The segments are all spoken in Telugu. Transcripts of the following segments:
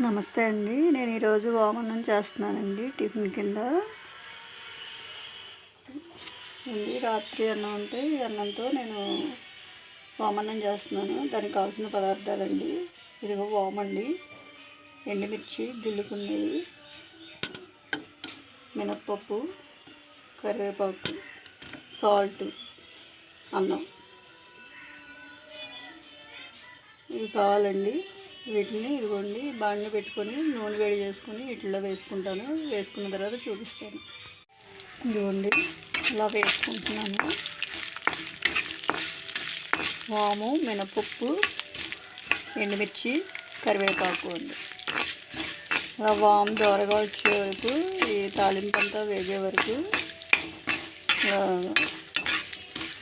నమస్తే అండి. నేను ఈరోజు వామన్నం చేస్తున్నానండి టిఫిన్ కింద. ఉంది రాత్రి అన్నం ఉంటే ఈ అన్నంతో నేను వామన్నం చేస్తున్నాను. దానికి కావాల్సిన పదార్థాలండి. ఇదిగో వామండి. ఎండుమిర్చి గిల్లుకున్నవి మినప్పప్పు కరివేపాకు సాల్ట్ అన్నం. ఇవి కావాలండి. వీటిని ఇదిగోండి బాండి పెట్టుకొని నూనె వేడి చేసుకొని ఇట్లా వేసుకుంటాను. వేసుకున్న తర్వాత చూపిస్తాను. ఇదిగోండి ఇలా వేసుకుంటున్నాను. వాము మినపప్పు ఎండుమిర్చి కరివేపాకు అండి. అలా వాము దోరగా వచ్చే వరకు ఈ తాలింపు అంతా వేగే వరకు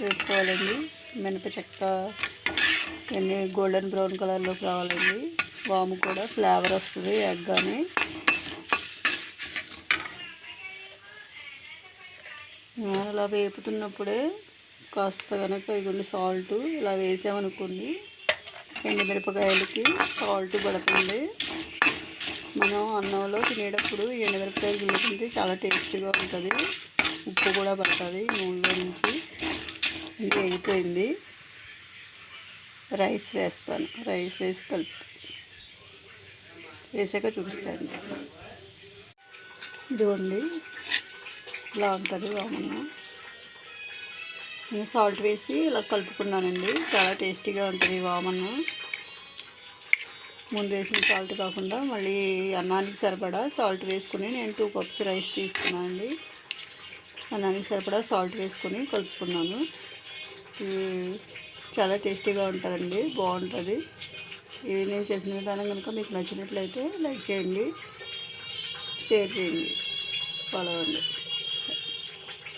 వేసుకోవాలండి. మినప చెక్క ఇవన్నీ గోల్డెన్ బ్రౌన్ కలర్లోకి రావాలండి. వాము కూడా ఫ్లేవర్ వస్తుంది ఎగ్ అని అలా వేపుతున్నప్పుడే కాస్త కనుక ఇవ్వండి సాల్ట్ ఇలా వేసామనుకోండి ఎండుమిరపకాయలకి సాల్ట్ పడుతుంది. మనం అన్నంలో తినేటప్పుడు ఎండుమిరపకాయలు గిల్లుకుంటే చాలా టేస్టీగా ఉంటుంది. ఉప్పు కూడా పడుతుంది నూనెలో నుంచి. వేగిపోయింది. రైస్ వేస్తాను. రైస్ వేసి కలుపు వేసాక చూపిస్తాను ఇదిగోండి. ఇలా ఉంటుంది వామన్ను నేను సాల్ట్ వేసి ఇలా కలుపుకున్నానండి. చాలా టేస్టీగా ఉంటుంది వామన్నం ముందు వేసిన సాల్ట్ కాకుండా మళ్ళీ అన్నానికి సరిపడా సాల్ట్ వేసుకుని నేను టూ కప్స్ రైస్ తీసుకున్నాను అండి. అన్నానికి సరిపడా సాల్ట్ వేసుకొని కలుపుకున్నాను. చాలా టేస్టీగా ఉంటుందండి బాగుంటుంది. ఇవి నేను చేసిన విధానం కనుక మీకు నచ్చినట్లయితే లైక్ చేయండి షేర్ చేయండి. ఫాలో అవ్వండి.